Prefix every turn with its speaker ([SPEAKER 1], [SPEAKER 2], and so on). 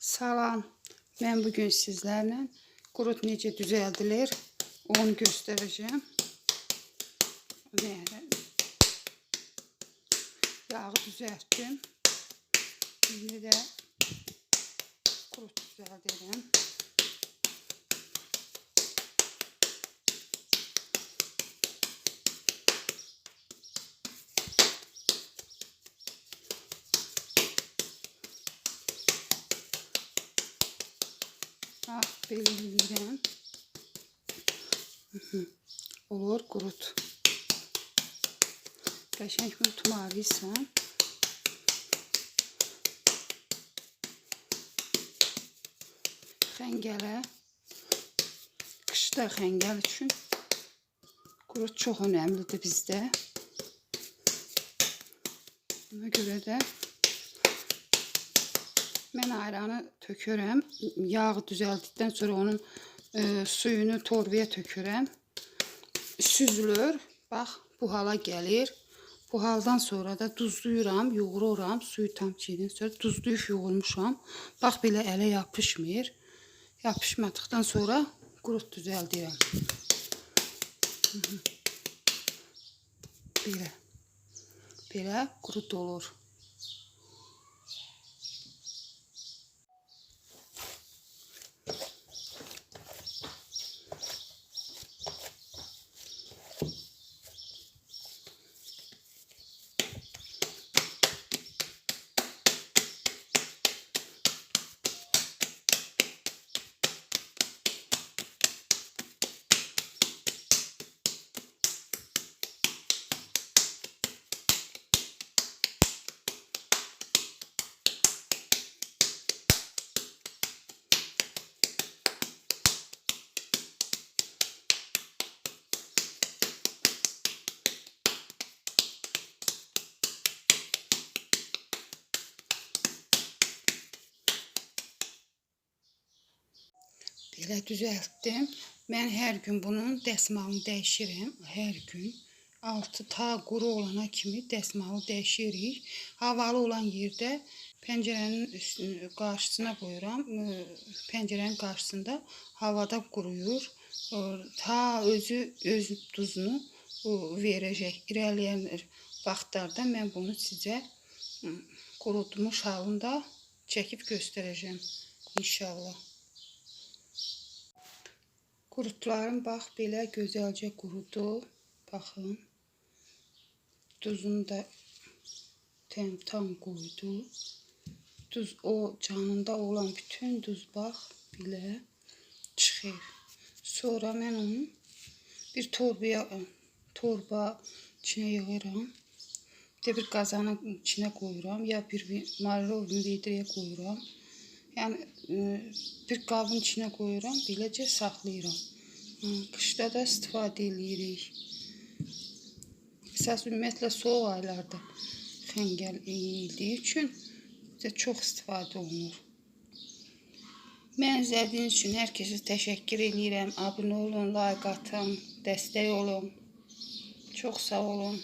[SPEAKER 1] Salam. Mən bugün sizlərlə qurut necə düzəldilir onu göstərəcəm. Yəni yağı düzəltdim. İndi də qurut düzəldirəm. Mhm. Olur, qurut. Qəşəng bunu tumarlayırsan. Xəngələ. Qışda xəngəl üçün qurut çox önəmlidir bizdə. Buna görə də Mən ayranı tökürəm. Yağı düzəldikdən sonra onun e, suyunu torbaya tökürəm. Süzülür. Bax, bu hala gəlir. Bu haldan sonra da duzluyuram, yoğururam. Suyu tam çiydin sonra duzluyub yoğurmuşam. Bax, belə ələ yapışmır. Yapışmadıqdan sonra qurut düzəldirəm. Belə. Belə qurut olur. Belə düzəltdim. Mən hər gün bunun dəsmalını dəyişirəm. Hər gün. Altı ta quru olana kimi dəsmalı dəyişirik. Havalı olan yerdə pəncərənin üstünü qarşısına qoyuram. Pəncərənin qarşısında havada quruyur. Ta özü öz duzunu verəcək. İrəliyən vaxtlarda mən bunu sizə ə, qurutmuş halında çəkib göstərəcəm inşallah. Qurutlarım bax belə gözəlcə qurudu. Baxın. Duzunu da tam tam qoydu. Duz o canında olan bütün duz bax belə çıxır. Sonra mən onu bir torbaya torba içinə yığıram. Bir də bir qazanın içinə qoyuram ya bir marlovun vedrəyə qoyuram. Yəni e, bir qabın içinə qoyuram, beləcə saxlayıram. Qışda da istifadə eləyirik. Əsas ümumiyyətlə soyuq aylarda xəngəl yeyildiyi üçün bizə çox istifadə olunur. Mən izlədiyiniz üçün hər kəsə təşəkkür eləyirəm. Abunə olun, like atın, dəstək olun. Çox sağ olun.